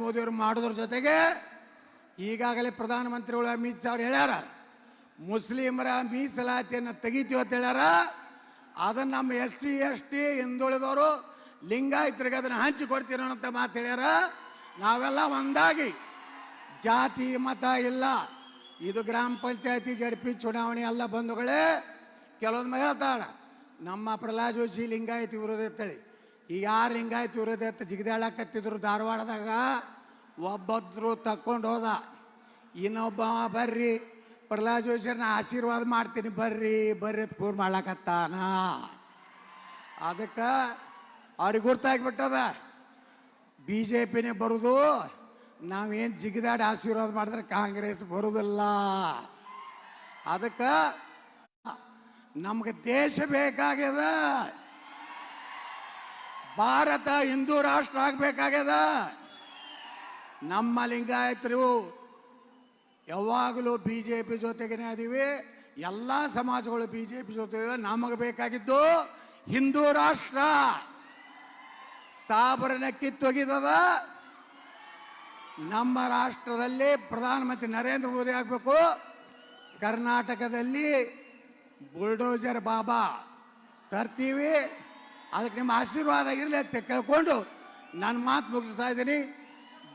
ಮೋದಿಯವರು ಮಾಡೋದ್ರ ಜೊತೆಗೆ ಈಗಾಗಲೇ ಪ್ರಧಾನಮಂತ್ರಿಗಳು ಅಮಿತ್ ಶಾ ಅವ್ರು ಹೇಳ್ಯಾರ, ಮುಸ್ಲಿಮರ ಮೀಸಲಾತಿಯನ್ನು ತೆಗಿತೀವಿ ಅಂತ ಹೇಳ್ಯಾರ, ಅದನ್ನು ನಮ್ಮ ಎಸ್ ಸಿ ಎಸ್ ಟಿ ಹಿಂದುಳಿದವರು ಲಿಂಗಾಯತರಿಗೆ ಅದನ್ನು ಹಂಚಿ ಕೊಡ್ತೀರ ಅಂತ ಮಾತು ಹೇಳ್ಯಾರ. ನಾವೆಲ್ಲ ಒಂದಾಗಿ, ಜಾತಿ, ಮತ ಇಲ್ಲ, ಇದು ಗ್ರಾಮ ಪಂಚಾಯತಿ ಜಡ್ಪಿ ಚುನಾವಣೆ ಎಲ್ಲ ಬಂಧುಗಳೇ, ಕೆಲವೊಂದು ಹೇಳ್ತಾಳ ನಮ್ಮ ಪ್ರಹ್ಲಾದ್ ಜೋಶಿ ಲಿಂಗಾಯತಿ ವಿರೋಧ ಅಂತೇಳಿ ಈಗ ಯಾರು ಹಿಂಗಾಯ್ತು ಇರೋದೆ ಅಂತ ಜಿಗಿದಾಳಕತ್ತಿದ್ರು ಧಾರವಾಡದಾಗ? ಒಬ್ಬದ್ರು ತಕ್ಕೊಂಡು ಹೋದ ಇನ್ನೊಬ್ಬ ಬರ್ರಿ, ಪ್ರಹ್ಲಾದ್ ಜೋಶಿಯರ್ನ ಆಶೀರ್ವಾದ ಮಾಡ್ತೀನಿ, ಬರ್ರಿ ಬರ್ರಿ ಪೂರ್ ಮಾಡ್ಲಕತ್ತಾನ. ಅದಕ್ಕೆ ಅವ್ರಿಗೆ ಗುರ್ತಾಗ್ಬಿಟ್ಟದ ಬಿ ಜೆ ಪಿನೇ ಬರುದು, ನಾವೇನು ಜಿಗಿದಾಡಿ ಆಶೀರ್ವಾದ ಮಾಡಿದ್ರೆ ಕಾಂಗ್ರೆಸ್ ಬರುದಿಲ್ಲ. ಅದಕ್ಕೆ ನಮ್ಗೆ ದೇಶ ಬೇಕಾಗ್ಯದ. ಭಾರತ ಹಿಂದೂ ರಾಷ್ಟ್ರ ಆಗ್ಬೇಕಾಗ್ಯದ? ನಮ್ಮ ಲಿಂಗಾಯತರು ಯಾವಾಗಲೂ ಬಿ ಜೆ ಪಿ ಜೊತೆಗೇನೆ ಅದೀವಿ. ಎಲ್ಲ ಸಮಾಜಗಳು ಬಿ ಜೆ ಪಿ ಜೊತೆ. ನಮಗೆ ಬೇಕಾಗಿದ್ದು ಹಿಂದೂ ರಾಷ್ಟ್ರ. ಸಾಬರನ ಕಿತ್ತೊಗಿದದ ನಮ್ಮ ರಾಷ್ಟ್ರದಲ್ಲಿ ಪ್ರಧಾನಮಂತ್ರಿ ನರೇಂದ್ರ ಮೋದಿ ಆಗಬೇಕು. ಕರ್ನಾಟಕದಲ್ಲಿ ಬುಲ್ಡೋಜರ್ ಬಾಬಾ ತರ್ತೀವಿ. ಅದಕ್ಕೆ ನಿಮ್ಮ ಆಶೀರ್ವಾದ ಇರಲಿ ಅಂತ ಕೇಳ್ಕೊಂಡು ನನ್ನ ಮಾತು ಮುಗಿಸ್ತಾ ಇದ್ದೀನಿ.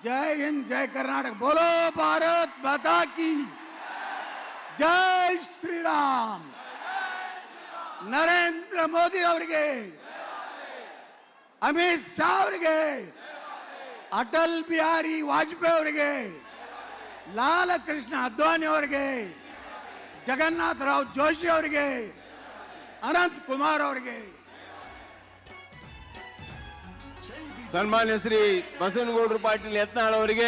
ಜೈ ಹಿಂದ್, ಜೈ ಕರ್ನಾಟಕ. ಬೋಲೋ ಭಾರತ್ ಮಾತಾ ಕಿ ಜೈ. ಶ್ರೀರಾಮ್. ನರೇಂದ್ರ ಮೋದಿ ಅವರಿಗೆ. ಅಮಿತ್ ಶಾ ಅವರಿಗೆ. ಅಟಲ್ ಬಿಹಾರಿ ವಾಜಪೇಯಿ ಅವರಿಗೆ. ಲಾಲಕೃಷ್ಣ ಅದ್ವಾನಿ ಅವರಿಗೆ. ಜಗನ್ನಾಥ ರಾವ್ ಜೋಶಿ ಅವರಿಗೆ. ಅನಂತ್ ಕುಮಾರ್ ಅವರಿಗೆ. ಸನ್ಮಾನ್ಯ ಶ್ರೀ ಬಸವನಗೌಡರು ಪಾಟೀಲ್ ಯತ್ನಾಳ್ ಅವರಿಗೆ